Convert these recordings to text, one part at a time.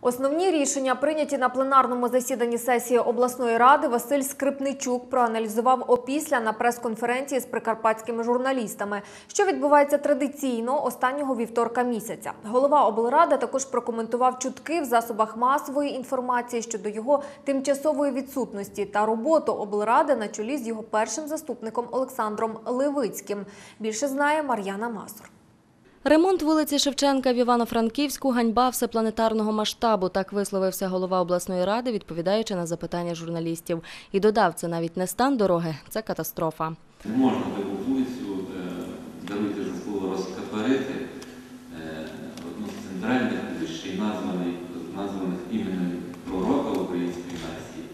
Основні рішення, прийняті на пленарному засіданні сесії обласної ради, Василь Скрипничук проаналізував опісля на прес-конференції з прикарпатськими журналістами, що відбувається традиційно останнього вівторка місяця. Голова облради також прокоментував чутки в засобах масової інформації щодо його тимчасової відсутності та роботу облради на чолі з його першим заступником Олександром Левицьким. Більше знає Мар'яна Масур. Ремонт вулиці Шевченка в Івано-Франківську ганьба всепланетарного масштабу. Так висловився голова обласної ради, відповідаючи на запитання журналістів. І додав, це навіть не стан дороги, це катастрофа. Можна таку вулицю, е, даруйте за слово розкаперити, е, одну з центральних вулиць, названих іменем пророка української нації,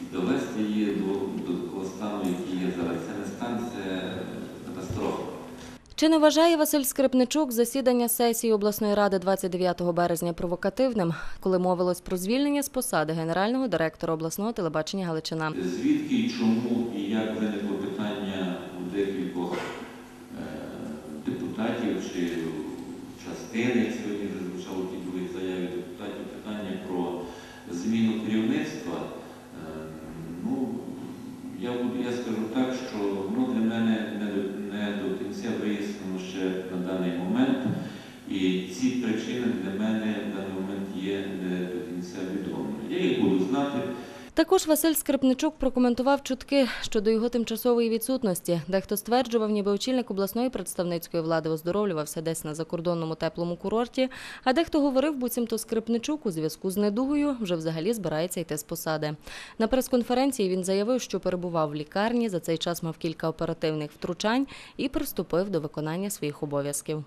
і довести її до, до такого стану, який є зараз. Це не стан, це катастрофа. Чи не вважає Василь Скрипничук засідання сесії обласної ради 29 березня провокативним, коли мовилось про звільнення з посади генерального директора обласного телебачення Галичина? Звідки і чому і як виникло питання у декількох е, депутатів чи частини, сьогодні вже звучало другій заяві депутатів, питання про зміну керівництва. Е, Ну, я, я скажу так, І ці причини для мене в даний момент є не до кінця відомими. Я їх буду знати. Також Василь Скрипничук прокоментував чутки щодо його тимчасової відсутності. Дехто стверджував, ніби очільник обласної представницької влади оздоровлювався десь на закордонному теплому курорті, а дехто говорив, буцімто Скрипничук у зв'язку з недугою вже взагалі збирається йти з посади. На прес-конференції він заявив, що перебував в лікарні, за цей час мав кілька оперативних втручань і приступив до виконання своїх обов'язків.